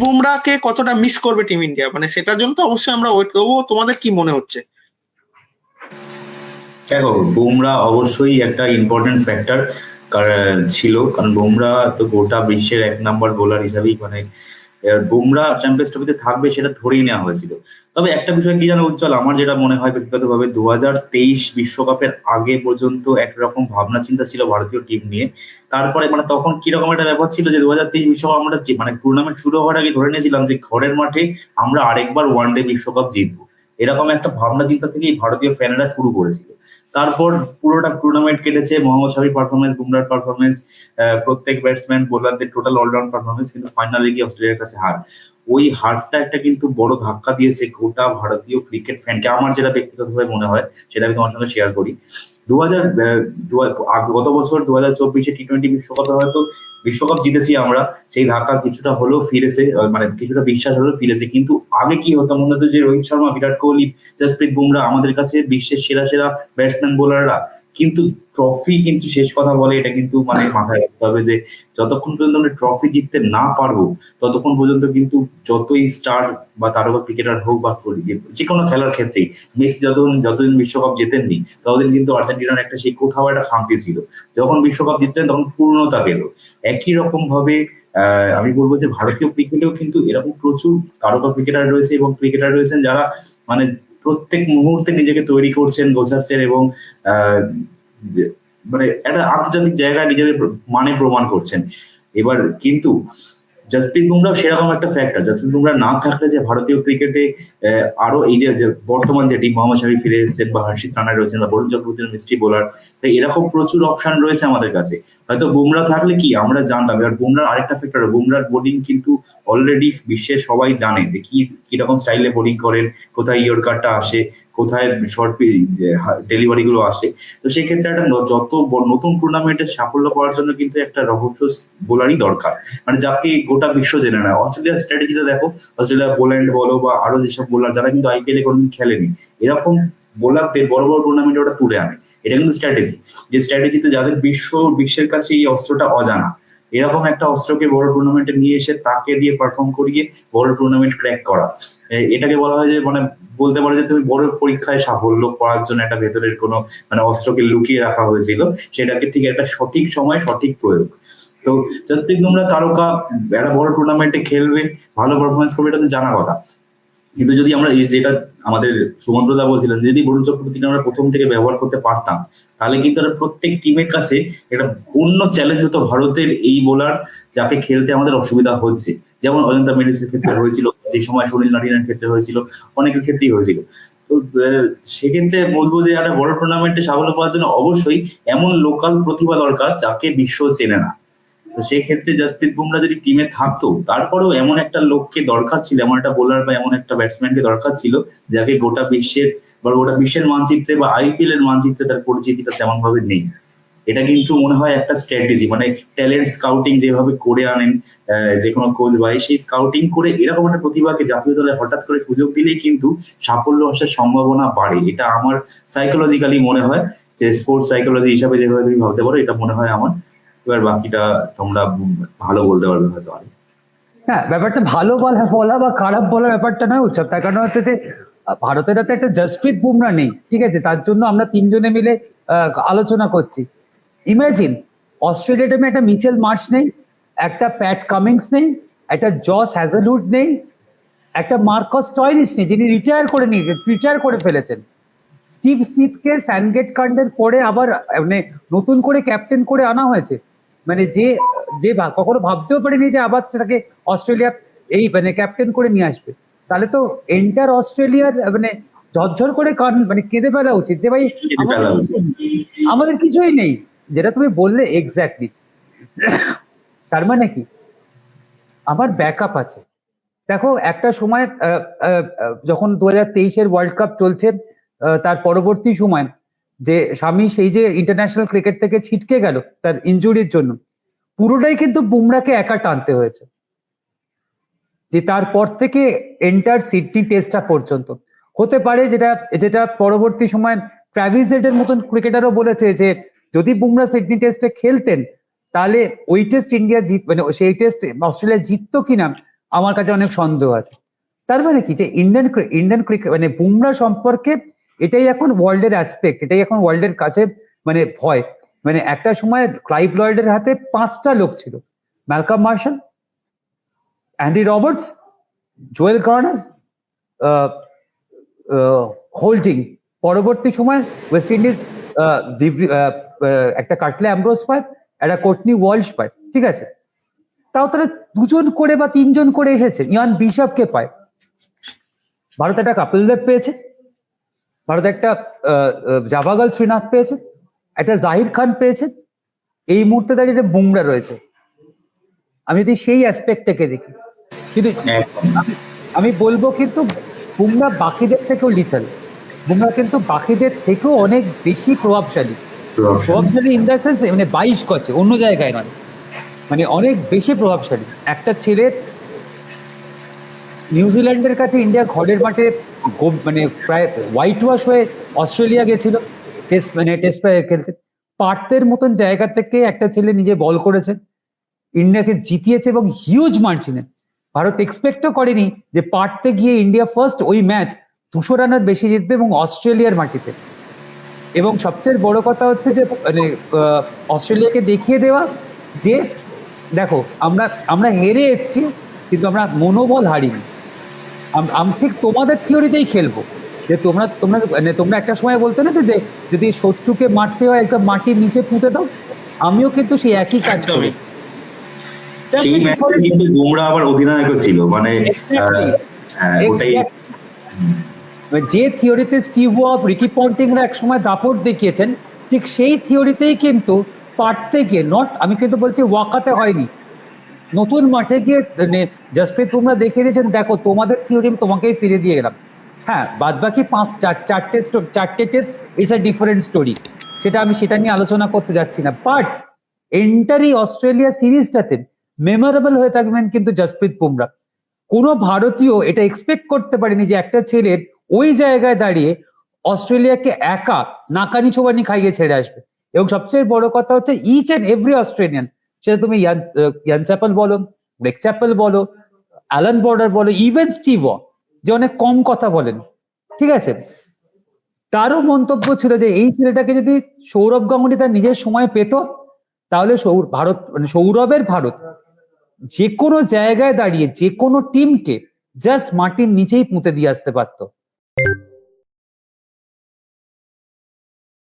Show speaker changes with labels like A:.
A: বুমরাকে কতটা মিস করবে team India মানে সেটার জন্য তো অবশ্যই আমরা ওয়েট করব। তোমাদের কি মনে হচ্ছে?
B: দেখো, বুমরা অবশ্যই একটা ইম্পর্টেন্ট ফ্যাক্টর ছিল। কারণ বুমরা তো গোটা বিশ্বের এক নাম্বার বোলার হিসাবেই মানে বুমরা চ্যাম্পিয়ন্স ট্রফিতে থাকবে সেটা ধরেই নেওয়া হয়েছিল। তবে একটা বিষয় কি জানো উজ্জ্বল? আমার যেটা মনে হয় ব্যক্তিগতভাবে দু বিশ্বকাপের আগে পর্যন্ত একরকম ভাবনা চিন্তা ছিল ভারতীয় টিম নিয়ে। তারপরে মানে তখন কীরকম একটা ব্যাপার ছিল যে দু হাজার তেইশ বিশ্বকাপ আমরা মানে টুর্নামেন্ট শুরু হওয়ার আগে ধরে নিয়েছিলাম যে ঘরের মাঠে আমরা আরেকবার ওয়ান ডে বিশ্বকাপ জিতবো। এরকম একটা ভাবনা চিন্তা থেকেই ভারতীয় ফ্যানেরা শুরু করেছিল। তারপর পুরোটা টুর্নামেন্ট কেটেছে, মোহাম্মদ শামির পারফরমেন্স বুমরার পারফরমেন্স প্রত্যেক ব্যাটসম্যান বোলারদের টোটাল অলরাউন্ড পারফরমেন্স কিন্তু ফাইনালে গিয়ে অস্ট্রেলিয়ার কাছে হার। ওই হারটা একটা কিন্তু বড় ধাক্কা দিয়েছে গোটা ভারতীয় ক্রিকেট ফ্যানকে আমার যেটা ব্যক্তিগতভাবে মনে হয়, সেটা আমি তোমার সঙ্গে শেয়ার করি। দু হাজার গত বছর দু হাজার চব্বিশে টি টোয়েন্টি বিশ্বকাপে হয়তো বিশ্বকাপ জিতেছি আমরা, সেই ধাক্কা কিছুটা হলেও ফিরেছে মানে কিছুটা বিশ্বাস হলেও ফিরেছে। কিন্তু আগে কি হতো? মনে হতো যে রোহিত শর্মা, বিরাট কোহলি, জসপ্রীত বুমরা আমাদের কাছে বিশ্বের সেরা সেরা ব্যাটসম্যান বোলাররা কিন্তু ট্রফি কিন্তু শেষ কথা বলে এটা কিন্তু মানে মাথায় রাখতে হবে যে যতক্ষণ পর্যন্ত আমরা ট্রফি জিততে না পারব, ততক্ষণ পর্যন্ত কিন্তু যতই স্টার বা তারকা ক্রিকেটার হোক বা যে কোনো খেলার ক্ষেত্রেই, মেসি যতদিন যতদিন বিশ্বকাপ জেতেননি, ততদিন কিন্তু আর্জেন্টিনার একটা সেই কোথাও একটা খামতি ছিল। যখন বিশ্বকাপ জিতলেন তখন পূর্ণতা পেল। একই রকম ভাবে আমি বলব যে ভারতীয় ক্রিকেটেও কিন্তু এরকম প্রচুর তারকা ক্রিকেটার রয়েছে এবং ক্রিকেটার রয়েছেন যারা মানে প্রত্যেক মুহূর্তে নিজেকে তৈরি করছেন, গোছাচ্ছেন এবং মানে একটা আন্তর্জাতিক জায়গায় নিজেদের মানে প্রমাণ করছেন। এবার কিন্তু জসপ্রীত বুমরাও সেরকম একটা ফ্যাক্টর জসপ্রীত বুমরা না থাকলে যে ভারতীয় ক্রিকেটে আরও এই যে বর্তমান যে টিম মোহাম্মদ শামি ফিরে এসেছেন বা হর্ষিত রানা রয়েছেন বা বরুণ চক্রবর্তীর মিস্ট্রি বোলার তাই এরকম প্রচুর অপশন রয়েছে আমাদের কাছে। হয়তো বুমরা থাকলে কি, আমরা জানতাম। এবার বুমরার আরেকটা ফ্যাক্টর বুমরার বোলিং কিন্তু অলরেডি বিশ্বের সবাই জানে যে কি, কীরকম স্টাইলে বোলিং করেন, কোথায় ইয়র্কারটা আসে। কোথায় শর্ট ডেলিভারি গুলো আসে। তো সেই ক্ষেত্রে একটা যত নতুন টুর্নামেন্টের সাফল্য করার জন্য কিন্তু একটা রহস্য বোলারই দরকার। মানে যাকে গোটা বিশ্ব জেনে নেয়। অস্ট্রেলিয়ার স্ট্র্যাটেজিটা দেখো অস্ট্রেলিয়া বোল্যান্ড বলো বা আরও যেসব বোলার যারা কিন্তু আইপিএল এ কোনোদিন খেলেনি, এরকম বোলারদের বড় বড় টুর্নামেন্টে ওটা তুলে আনে। এটা কিন্তু স্ট্র্যাটেজি যে স্ট্র্যাটেজিতে যাদের বিশ্ব, বিশ্বের কাছে এই অস্ত্রটা অজানা এরকম একটা অস্ত্রকে বড় টুর্নামেন্টে নিয়ে এসে তাকে দিয়ে পারফর্ম করিয়ে বড় টুর্নামেন্ট ক্র্যাক করা। এটাকে বলা হয় যে মানে বলতে পারো যে তুমি বড় পরীক্ষায় সাফল্য করার জন্য একটা ভেতরের কোনো মানে অস্ত্রকে লুকিয়ে রাখা হয়েছিল, সেটাকে ঠিক একটা সঠিক সময় সঠিক প্রয়োগ। তো জসপ্রীত বুমরা তারকা, একটা বড় টুর্নামেন্টে খেলবে, ভালো পারফরমেন্স করবে, এটা তো জানা কথা। কিন্তু যদি আমরা এই যেটা আমাদের সুমন্ত্রদা বলছিলেন, যদি বরুণ চক্রবর্তীকে আমরা প্রথম থেকে ব্যবহার করতে পারতাম, তাহলে কিন্তু প্রত্যেক টিমের কাছে এটা অন্য চ্যালেঞ্জ হতো ভারতের এই বোলার যাকে খেলতে আমাদের অসুবিধা হচ্ছে। যেমন অজন্তা মেডিসের ক্ষেত্রে হয়েছিল, যে সময় সুনীল নারিনের ক্ষেত্রে হয়েছিল, অনেকের ক্ষেত্রেই হয়েছিল। তো সেক্ষেত্রে বলব যে একটা বড় টুর্নামেন্টে সাফল্য পাওয়ার জন্য অবশ্যই এমন লোকাল প্রতিভা দরকার যাকে বিশ্ব চেনে না। তো সেই ক্ষেত্রে জসপ্রীত বুমরা যদি টিমে থাকতো, তারপরেও এমন একটা লোককে দরকার ছিল, এমন একটা বোলার বা এমন একটা ব্যাটসম্যানকে দরকার ছিল, যাকে গোটা বিশ্বের বা গোটা বিশ্বের মানচিত্রে বা আইপিএল এর মানচিত্রে তার পরিচিতিটা তেমন ভাবে নেই। এটা কিন্তু মনে হয় একটা স্ট্র্যাটেজি মানে ট্যালেন্ট স্কাউটিং যেভাবে করে আনেন যে কোনো কোচ ভাই সেই স্কাউটিং করে এরকম একটা প্রতিভাকে জাতীয় দলে হঠাৎ করে সুযোগ দিলেই কিন্তু সাফল্য আসার সম্ভাবনা বাড়ে। এটা আমার সাইকোলজিক্যালি মনে হয়, যে স্পোর্টস সাইকোলজি হিসাবে যেভাবে তুমি ভাবতে পারো, এটা মনে হয় আমার এবার বাকিটা তোমরা ভালো বলতে পারবে হয়তো আরও।
C: হ্যাঁ ব্যাপারটা ভালো বলা বলা বা খারাপ বলা ব্যাপারটা নয় উৎসব। তার কারণ হচ্ছে যে, ভারতের হাতে একটা জসপ্রীত বুমরা নেই, ঠিক আছে? তার জন্য আমরা তিনজনে মিলে আলোচনা করছি। ইমাজিন অস্ট্রেলিয়া টিমে একটা মিচেল মার্চ নেই, একটা প্যাট কামিংস নেই, একটা জস হ্যাজেলউড নেই, একটা মার্কস টয়লিস নেই, যিনি রিটায়ার করে নিয়ে রিটায়ার করে ফেলেছেন। স্টিভ স্মিথকে স্যানগেট কান্ডের পরে আবার মানে নতুন করে ক্যাপ্টেন করে আনা হয়েছে। মানে যে যে কখনো ভাবতেও পারিনি যে আবার তাকে অস্ট্রেলিয়া এই মানে ক্যাপ্টেন করে নিয়ে আসবে। তাহলে তো এন্টার অস্ট্রেলিয়ার মানে ঝরঝর করে কান মানে কেঁদে ফেলা উচিত যে ভাই আমাদের কিছুই নেই। যেটা তুমি বললে এক্স্যাক্টলি তার মানে কি? আমার ব্যাকআপ আছে। দেখো একটা সময় যখন দু হাজার তেইশের ওয়ার্ল্ড কাপ চলছে তার পরবর্তী সময় যে স্বামী সেই যে ইন্টারন্যাশনাল ক্রিকেট থেকে ছিটকে গেল তার ইনজুরির জন্য, পুরোটাই কিন্তু বুমরাকে একা টানতে হয়েছে। যে তারপর থেকে এন্টার সিডনি টেস্টটা পর্যন্ত। হতে পারে যেটা যেটা পরবর্তী সময় হেডের মতন ক্রিকেটারও বলেছে যে, যদি বুমরা সিডনি টেস্টে খেলতেন, তাহলে ওই টেস্ট ইন্ডিয়া জিত মানে সেই টেস্ট অস্ট্রেলিয়া জিততো কিনা, আমার কাছে অনেক সন্দেহ আছে। তার মানে কি? যে ইন্ডিয়ান ইন্ডিয়ান ক্রিকেট মানে বুমরা সম্পর্কে এটাই এখন ওয়ার্ল্ডের অ্যাসপেক্ট এটাই এখন ওয়ার্ল্ডের কাছে মানে ভয়। মানে একটা সময় ক্লাইভ লয়েডের হাতে পাঁচটা লোক ছিল। Malcolm Marshall, Andy Roberts, Joel Garner Holding. পরবর্তী সময় ওয়েস্ট ইন্ডিজ একটা কাটলে অ্যাম্ব্রোস পায়, একটা কোটনি ওয়ালস পায়, ঠিক আছে? তাও তারা দুজন করে বা তিনজন করে এসেছে। ইয়ান বিশপকে পায়। ভারত একটা কাপিল দেব পেয়েছে। ভারত একটা জাভাগাল শ্রীনাথ পেয়েছে, একটা জাহির খান পেয়েছে, এই মুহূর্তে দাঁড়িয়ে বুমরা রয়েছে। আমি যদি সেই অ্যাসপেক্টটাকে দেখি, কিন্তু আমি বলব কিন্তু বুমরা বাকিদের থেকেও লিথাল বুমরা কিন্তু বাকিদের থেকেও অনেক বেশি প্রভাবশালী। প্রভাবশালী ইন দ্য সেন্স মানে বাইশ করছে, অন্য জায়গায় নয়। মানে অনেক বেশি প্রভাবশালী। একটা ছেলে নিউজিল্যান্ডের কাছে ইন্ডিয়া ঘরের মাঠে মানে প্রায় হোয়াইট ওয়াশ হয়ে অস্ট্রেলিয়া গেছিল। টেস্ট মানে টেস্ট খেলতে। পার্থের মতন জায়গা থেকে একটা ছেলে নিজে বল করেছে। ইন্ডিয়াকে জিতিয়েছে এবং হিউজ মার্জিনে ভারত এক্সপেক্টও করেনি যে পার্থে গিয়ে ইন্ডিয়া ফার্স্ট ওই ম্যাচ দুশো রানের বেশি জিতবে এবং অস্ট্রেলিয়ার মাটিতে। এবং সবচেয়ে বড় কথা হচ্ছে যে মানে অস্ট্রেলিয়াকে দেখিয়ে দেওয়া যে, দেখো, আমরা আমরা হেরে এসেছি, কিন্তু আমরা মনোবল হারিনি আম- ঠিক তোমাদের থিওরিতেই খেলব। যে তোমরা তোমরা মানে তোমরা একটা সময় বলতে না যে যদি শত্রুকে মারতে হয় একটা মাটির নিচে পুঁতে দাও আমিও কিন্তু সেই একই কাজ। করেছি।
B: সেই ম্যাচে কিন্তু বুমরা আবার অধিনায়কও ছিল মানে হ্যাঁ, ওটাই
C: যে থিওরিতে স্টিভ ওয়াব রিকি পন্টিংরা একসময় দাপট দেখিয়েছেন ঠিক সেই থিওরিতেই কিন্তু পারতে গিয়ে নট আমি কিন্তু বলছি ওয়াকাতে হয়নি নতুন মাঠে গিয়ে মানে জসপ্রীত বুমরা দেখিয়ে দিয়েছেন দেখো, তোমাদের থিওরি আমি তোমাকেই ফিরে দিয়ে গেলাম। হ্যাঁ বাদ বাকি পাঁচ, চার, চারটে চারটে test it's a different story সেটা আমি সেটা নিয়ে আলোচনা করতে যাচ্ছি না। বাট এন্টারি অস্ট্রেলিয়া সিরিজটাতে মেমোরেবল হয়ে থাকবেন কিন্তু জসপ্রীত বুমরা। কোনো ভারতীয় এটা এক্সপেক্ট করতে পারেনি যে একটা ছেলে ওই জায়গায় দাঁড়িয়ে অস্ট্রেলিয়াকে একা নাকানি ছোবানি খাইয়ে ছেড়ে আসবে। এবং সবচেয়ে বড় কথা হচ্ছে ইচ অ্যান্ড এভরি অস্ট্রেলিয়ান সেটা তুমি ইয়ান চ্যাপেল বলো ব্রেক চ্যাপেল বলো, অ্যালান বর্ডার বলো, ইভেন স্টিভ যে অনেক কম কথা বলেন। ঠিক আছে? তারও মন্তব্য ছিল যে এই ছেলেটাকে যদি সৌরভ গাঙ্গুলি তার নিজের সময় পেত, তাহলে ভারত মানে সৌরভের ভারত, যে কোনো জায়গায় দাঁড়িয়ে, যে কোনো টিমকে জাস্ট মাটির নিচেই পুঁতে দিয়ে আসতে পারতো।